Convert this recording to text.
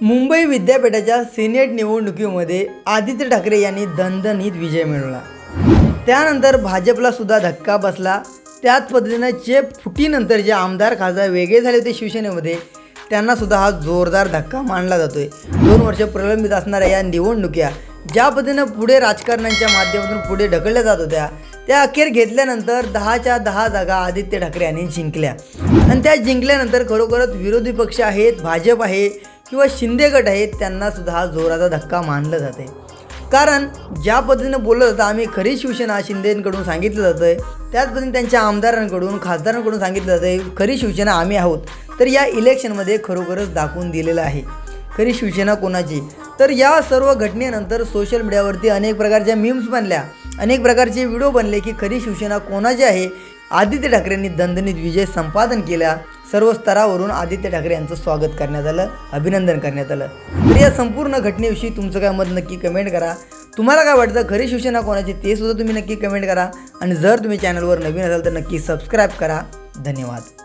मुंबई विद्यापीठाच्या सिनेट निवडणुकीमध्ये आदित्य ठाकरे यांनी दणदणीत विजय मिळवला. त्यानंतर भाजपला सुद्धा धक्का बसला. त्याच पद्धतीनं जे फुटीनंतर जे आमदार खासदार वेगळे झाले होते शिवसेनेमध्ये त्यांना सुद्धा हा जोरदार धक्का मानला जातोय. दोन वर्ष प्रलंबित असणाऱ्या या निवडणुक्या ज्या पद्धतीनं पुढे राजकारण्यांच्या माध्यमातून पुढे ढकलल्या जात होत्या त्या अखेर घेतल्यानंतर दहाच्या दहा जागा आदित्य ठाकरे यांनी जिंकल्या. आणि त्या जिंकल्यानंतर खरोखरच विरोधी पक्ष आहेत भाजप आहे किंवा शिंदे गट आहेत त्यांना सुद्धा हा जोराचा धक्का मानलं जाते. कारण ज्या पद्धतीनं बोललं जातं आम्ही खरी शिवसेना शिंदेकडून सांगितलं जातं आहे त्याच पद्धतीने त्यांच्या आमदारांकडून खासदारांकडून सांगितलं जातं आहे खरी शिवसेना आम्ही आहोत. तर या इलेक्शनमध्ये खरोखरच दाखवून दिलेलं आहे. खरी शिवसेना कोणाची? तर या सर्व घटनेनंतर सोशल मीडियावरती अनेक प्रकारच्या मीम्स बनल्या. अनेक प्रकारचे व्हिडिओ बनले की खरी शिवसेना कोणाची आहे? आदित्य ठाकरेंनी दणदणीत विजय संपादन केला. सर्व स्तरावरून आदित्य ठाकरे यांचं स्वागत करण्यात आलं अभिनंदन करण्यात आलं. तर या संपूर्ण घटनेविषयी तुमचं काय मत नक्की कमेंट करा. तुम्हाला काय वाटतं खरी शिवसेना कोणाची ते सुद्धा तुम्ही नक्की कमेंट करा. आणि जर तुम्ही चॅनलवर नवीन असाल तर नक्की सबस्क्राईब करा. धन्यवाद.